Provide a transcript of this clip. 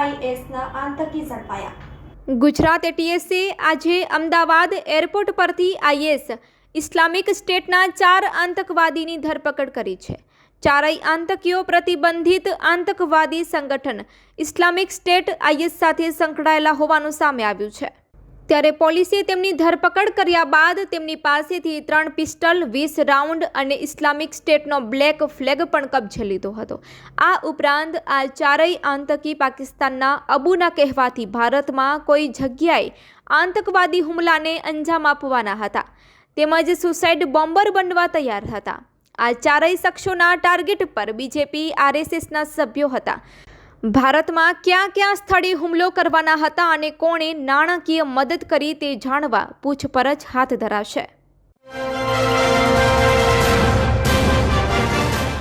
આઈએસના આતંકી ઝડપાયા. ગુજરાત એટીએસે આજે અમદાવાદ એરપોર્ટ પરથી આઈએસ ઇસ્લામિક સ્ટેટના ચાર આતંકવાદીની ધરપકડ કરી છે. ચારેય આતંકીઓ પ્રતિબંધિત આતંકવાદી સંગઠન ઇસ્લામિક સ્ટેટ આઈએસ સાથે સંકળાયેલા હોવાનું સામે આવ્યું છે. ત્યારે પોલીસે તેમની ધરપકડ કર્યા બાદ તેમની પાસેથી ત્રણ પિસ્ટલ, વીસ રાઉન્ડ અને ઇસ્લામિક સ્ટેટનો બ્લેક ફ્લેગ પણ કબજે લીધો હતો. આ ઉપરાંત આ ચારેય આતંકી પાકિસ્તાનના અબુના કહેવાથી ભારતમાં કોઈ જગ્યાએ આતંકવાદી હુમલાને અંજામ આપવાના હતા. તેમજ સુસાઇડ બોમ્બર બનવા તૈયાર હતા. આ ચારેય શખ્સોના ટાર્ગેટ પર બીજેપી, આરએસએસના સભ્યો હતા. ભારતમાં ક્યાં ક્યાં સ્થળે હુમલો કરવાના હતા અને કોણે નાણાકીય મદદ કરી તે જાણવા પૂછપરછ હાથ ધરાશે.